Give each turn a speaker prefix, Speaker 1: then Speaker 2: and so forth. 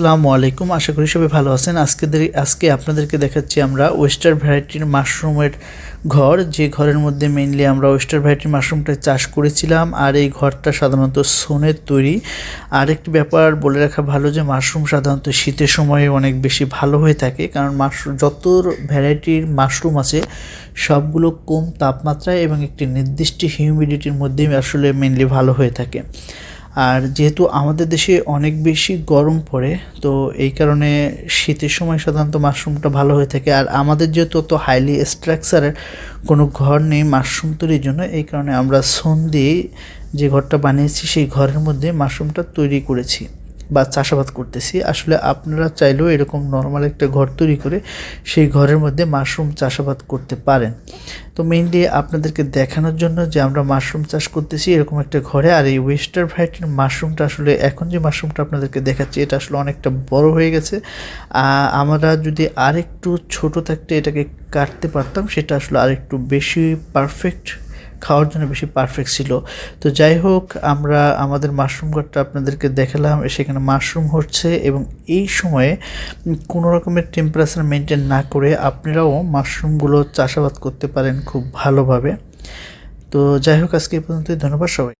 Speaker 1: আসসালামু আলাইকুম। আশা করি সবাই ভালো আছেন। আজকে আজকে আপনাদেরকে দেখাচ্ছি আমরা ওয়েস্টার ভ্যারাইটির মাশরুমের ঘর। যে ঘরের মধ্যে মেইনলি আমরা ওয়েস্টার ভ্যারাইটির মাশরুমটা চাষ করেছিলাম, আর এই ঘরটা সাধারণত সোনের তৈরি। আর একটি ব্যাপার বলে রাখা ভালো যে মাশরুম সাধারণত শীতের সময়ে অনেক বেশি ভালো হয়ে থাকে, কারণ মাশরুম যত ভ্যারাইটির মাশরুম আছে, সবগুলো কম তাপমাত্রায় এবং একটি নির্দিষ্ট হিউমিডিটির মধ্যেই আসলে মেইনলি ভালো হয়ে থাকে। আর যেহেতু আমাদের দেশে অনেক বেশি গরম পড়ে, তো এই কারণে শীতের সময় সাধারণত মাশরুমটা ভালো হয়ে থাকে। আর আমাদের যেহেতু অত হাইলি স্ট্রাকচারের কোনো ঘর নেই মাশরুম তৈরির জন্য, এই কারণে আমরা সোন দিয়ে যে ঘরটা বানিয়েছি সেই ঘরের মধ্যে মাশরুমটা তৈরি করেছি। বা চাষাবাদ করতেছি, আসলে আপনারা চাইলেও এরকম নর্মাল একটা ঘর তৈরি করে সেই ঘরের মধ্যে মাশরুম চাষাবাদ করতে পারেন। তো মেইনলি আপনাদেরকে দেখানোর জন্য যে আমরা মাশরুম চাষ করতেছি, এরকম একটা ঘরে, আর এই ওয়েস্টার ভ্যারাইটির মাশরুমটা আসলে এখন যে মাশরুমটা আপনাদেরকে দেখাচ্ছি, এটা আসলে অনেকটা বড় হয়ে গেছে। আমরা যদি আরেকটু ছোট থাকতে এটাকে কাটতে পারতাম, সেটা আসলে আরেকটু বেশি পারফেক্ট খাওয়ার জন্য বেশি পারফেক্ট ছিল। তো যাই হোক, আমরা আমাদের মাশরুম ঘরটা আপনাদেরকে দেখালাম, সেখানে মাশরুম হচ্ছে এবং এই সময়ে কোনো রকমের টেম্পারেচার মেনটেন না করে আপনারাও মাশরুমগুলো চাষাবাদ করতে পারেন খুব ভালোভাবে। তো যাই হোক, আজকে এই পর্যন্তই। ধন্যবাদ সবাই